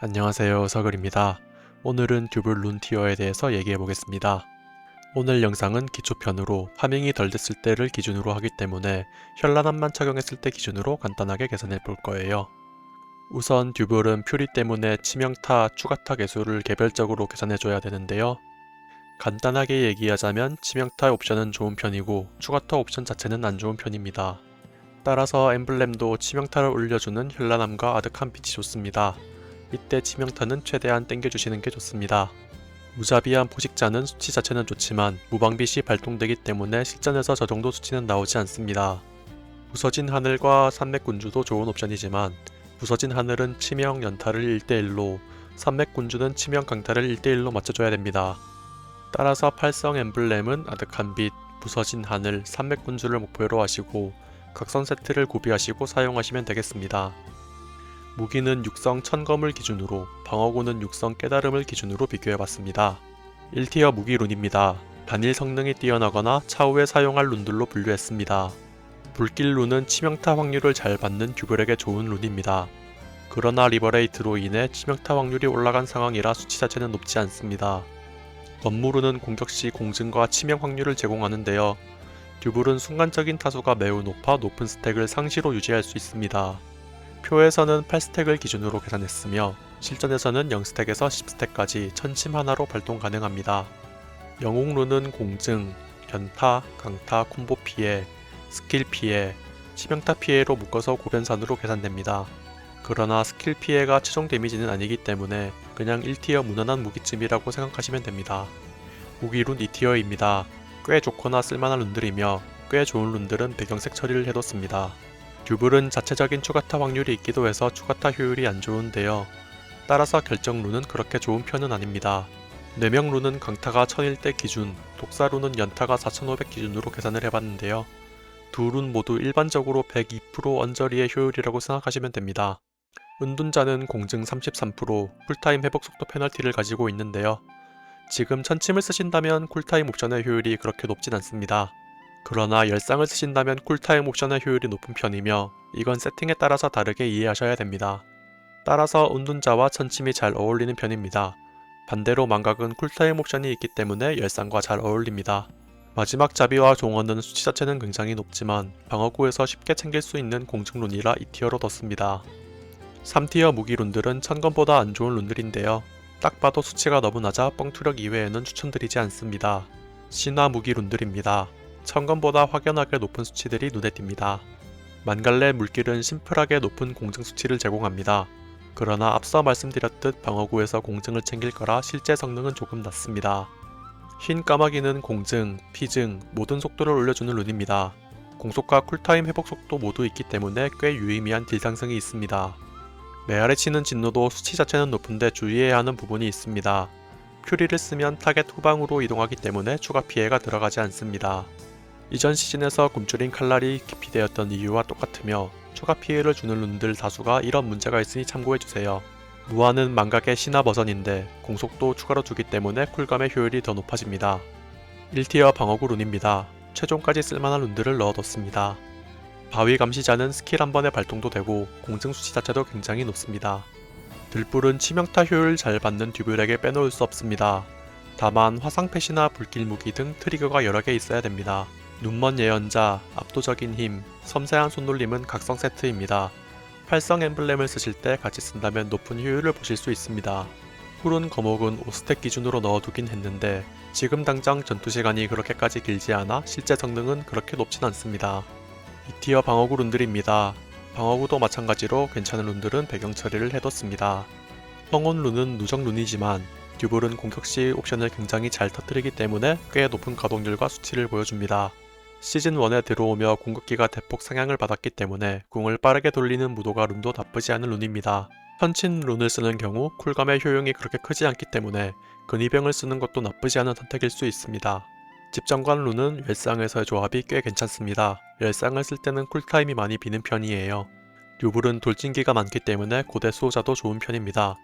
안녕하세요 서글입니다. 오늘은 듀블 룬티어에 대해서 얘기해 보겠습니다. 오늘 영상은 기초편으로 파밍이 덜 됐을 때를 기준으로 하기 때문에 현란함만 착용했을 때 기준으로 간단하게 계산해 볼 거예요. 우선 듀블은 퓨리 때문에 치명타, 추가타 개수를 개별적으로 계산해 줘야 되는데요. 간단하게 얘기하자면 치명타 옵션은 좋은 편이고 추가타 옵션 자체는 안 좋은 편입니다. 따라서 엠블렘도 치명타를 올려주는 현란함과 아득한 빛이 좋습니다. 이때 치명타는 최대한 땡겨주시는 게 좋습니다. 무자비한 포식자는 수치 자체는 좋지만 무방빛이 발동되기 때문에 실전에서 저 정도 수치는 나오지 않습니다. 부서진 하늘과 산맥군주도 좋은 옵션이지만 부서진 하늘은 치명 연타를 1대1로 산맥군주는 치명 강타를 1대1로 맞춰줘야 됩니다. 따라서 팔성 엠블렘은 아득한 빛, 부서진 하늘, 산맥군주를 목표로 하시고 각선 세트를 구비하시고 사용하시면 되겠습니다. 무기는 육성 천검을 기준으로 방어구는 육성 깨달음을 기준으로 비교해봤습니다. 1티어 무기 룬입니다. 단일 성능이 뛰어나거나 차후에 사용할 룬들로 분류했습니다. 불길 룬은 치명타 확률을 잘 받는 듀블에게 좋은 룬입니다. 그러나 리버레이트로 인해 치명타 확률이 올라간 상황이라 수치 자체는 높지 않습니다. 건물운은 공격 시 공증과 치명 확률을 제공하는데요. 듀블은 순간적인 타수가 매우 높아 높은 스택을 상시로 유지할 수 있습니다. 표에서는 8스택을 기준으로 계산했으며 실전에서는 0스택에서 10스택까지 천침 하나로 발동 가능합니다. 영웅룬은 공증, 연타, 강타, 콤보 피해, 스킬 피해, 치명타 피해로 묶어서 고변산으로 계산됩니다. 그러나 스킬 피해가 최종 데미지는 아니기 때문에 그냥 1티어 무난한 무기쯤이라고 생각하시면 됩니다. 무기룬 2티어입니다. 꽤 좋거나 쓸만한 룬들이며 꽤 좋은 룬들은 배경색 처리를 해뒀습니다. 듀블은 자체적인 추가타 확률이 있기도 해서 추가타 효율이 안 좋은데요. 따라서 결정 룬은 그렇게 좋은 편은 아닙니다. 뇌명 룬은 강타가 1000일 때 기준, 독사 룬은 연타가 4500 기준으로 계산을 해봤는데요. 두 룬 모두 일반적으로 102% 언저리의 효율이라고 생각하시면 됩니다. 은둔자는 공증 33%, 쿨타임 회복 속도 페널티를 가지고 있는데요. 지금 천침을 쓰신다면 쿨타임 옵션의 효율이 그렇게 높진 않습니다. 그러나 열상을 쓰신다면 쿨타임 옵션의 효율이 높은 편이며 이건 세팅에 따라서 다르게 이해하셔야 됩니다. 따라서 운둔자와 천침이 잘 어울리는 편입니다. 반대로 망각은 쿨타임 옵션이 있기 때문에 열상과 잘 어울립니다. 마지막 자비와 종언은 수치 자체는 굉장히 높지만 방어구에서 쉽게 챙길 수 있는 공증룬이라 2티어로 뒀습니다. 3티어 무기룬들은 천건보다 안 좋은 룬들인데요. 딱 봐도 수치가 너무 낮아 뻥투력 이외에는 추천드리지 않습니다. 신화 무기룬들입니다. 천건보다 확연하게 높은 수치들이 눈에 띕니다. 만갈래 물길은 심플하게 높은 공증 수치를 제공합니다. 그러나 앞서 말씀드렸듯 방어구에서 공증을 챙길 거라 실제 성능은 조금 낮습니다. 흰 까마귀는 공증, 피증, 모든 속도를 올려주는 룬입니다. 공속과 쿨타임 회복 속도 모두 있기 때문에 꽤 유의미한 딜 상승이 있습니다. 메아리 치는 진노도 수치 자체는 높은데 주의해야 하는 부분이 있습니다. 퓨리를 쓰면 타겟 후방으로 이동하기 때문에 추가 피해가 들어가지 않습니다. 이전 시즌에서 굶주린 칼날이 기피되었던 이유와 똑같으며 추가 피해를 주는 룬들 다수가 이런 문제가 있으니 참고해주세요. 무한은 망각의 신화 버전인데 공속도 추가로 주기 때문에 쿨감의 효율이 더 높아집니다. 1티어 방어구 룬입니다. 최종까지 쓸만한 룬들을 넣어뒀습니다. 바위 감시자는 스킬 한 번에 발동도 되고 공증 수치 자체도 굉장히 높습니다. 들불은 치명타 효율 잘 받는 듀블에게 빼놓을 수 없습니다. 다만 화상 패시나 불길 무기 등 트리거가 여러 개 있어야 됩니다. 눈먼 예언자, 압도적인 힘, 섬세한 손놀림은 각성 세트입니다. 팔성 엠블렘을 쓰실 때 같이 쓴다면 높은 효율을 보실 수 있습니다. 푸른 거목은 5스택 기준으로 넣어두긴 했는데 지금 당장 전투 시간이 그렇게까지 길지 않아 실제 성능은 그렇게 높진 않습니다. 2티어 방어구 룬들입니다. 방어구도 마찬가지로 괜찮은 룬들은 배경 처리를 해뒀습니다. 성온 룬은 누적 룬이지만 듀블은 공격 시 옵션을 굉장히 잘 터뜨리기 때문에 꽤 높은 가동률과 수치를 보여줍니다. 시즌 1에 들어오며 궁극기가 대폭 상향을 받았기 때문에 궁을 빠르게 돌리는 무도가 룬도 나쁘지 않은 룬입니다. 현친 룬을 쓰는 경우 쿨감의 효용이 그렇게 크지 않기 때문에 근위병을 쓰는 것도 나쁘지 않은 선택일 수 있습니다. 집정관 룬은 열상에서의 조합이 꽤 괜찮습니다. 열상을 쓸 때는 쿨타임이 많이 비는 편이에요. 듀블은 돌진기가 많기 때문에 고대 수호자도 좋은 편입니다.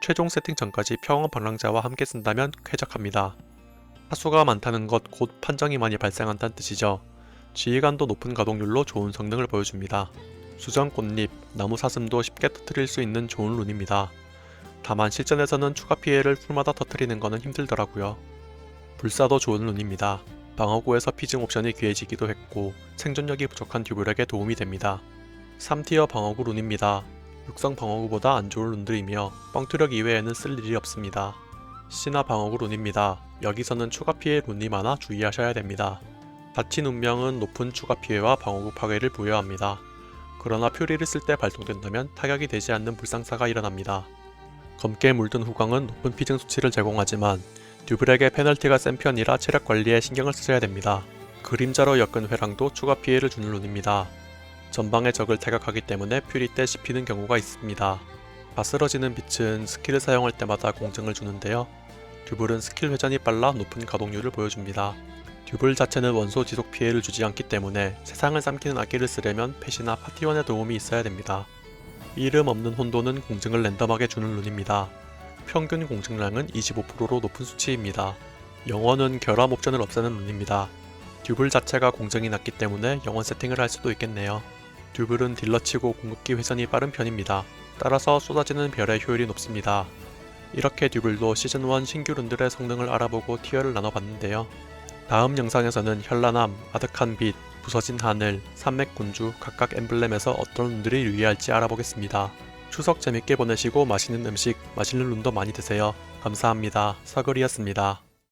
최종 세팅 전까지 평원 방랑자와 함께 쓴다면 쾌적합니다. 하수가 많다는 것 곧 판정이 많이 발생한다는 뜻이죠. 지휘관도 높은 가동률로 좋은 성능을 보여줍니다. 수정 꽃잎, 나무 사슴도 쉽게 터뜨릴 수 있는 좋은 룬입니다. 다만 실전에서는 추가 피해를 풀마다 터트리는 것은 힘들더라고요. 불사도 좋은 룬입니다. 방어구에서 피징 옵션이 귀해지기도 했고 생존력이 부족한 듀블에게 도움이 됩니다. 3티어 방어구 룬입니다. 육성 방어구보다 안 좋은 룬들이며 뻥투력 이외에는 쓸 일이 없습니다. 신화 방어구 룬입니다. 여기서는 추가 피해 룬이 많아 주의하셔야 됩니다. 다친 운명은 높은 추가 피해와 방어구 파괴를 부여합니다. 그러나 퓨리를 쓸 때 발동된다면 타격이 되지 않는 불상사가 일어납니다. 검게 물든 후광은 높은 피증 수치를 제공하지만 듀블에게 페널티가 센 편이라 체력 관리에 신경을 쓰셔야 됩니다. 그림자로 엮은 회랑도 추가 피해를 주는 룬입니다. 전방의 적을 타격하기 때문에 퓨리 때 씹히는 경우가 있습니다. 바스러지는 빛은 스킬을 사용할 때마다 공증을 주는데요. 듀블은 스킬 회전이 빨라 높은 가동률을 보여줍니다. 듀블 자체는 원소 지속 피해를 주지 않기 때문에 세상을 삼키는 악기를 쓰려면 펫이나 파티원의 도움이 있어야 됩니다. 이름 없는 혼돈은 공증을 랜덤하게 주는 룬입니다. 평균 공증량은 25%로 높은 수치입니다. 영원은 결함 옵션을 없애는 룬입니다. 듀블 자체가 공증이 낮기 때문에 영원 세팅을 할 수도 있겠네요. 듀블은 딜러치고 공급기 회전이 빠른 편입니다. 따라서 쏟아지는 별의 효율이 높습니다. 이렇게 듀블도 시즌1 신규 룬들의 성능을 알아보고 티어를 나눠봤는데요. 다음 영상에서는 현란함, 아득한 빛, 부서진 하늘, 산맥군주 각각 엠블렘에서 어떤 룬들이 유의할지 알아보겠습니다. 추석 재밌게 보내시고 맛있는 음식, 맛있는 룬도 많이 드세요. 감사합니다. 사거리였습니다.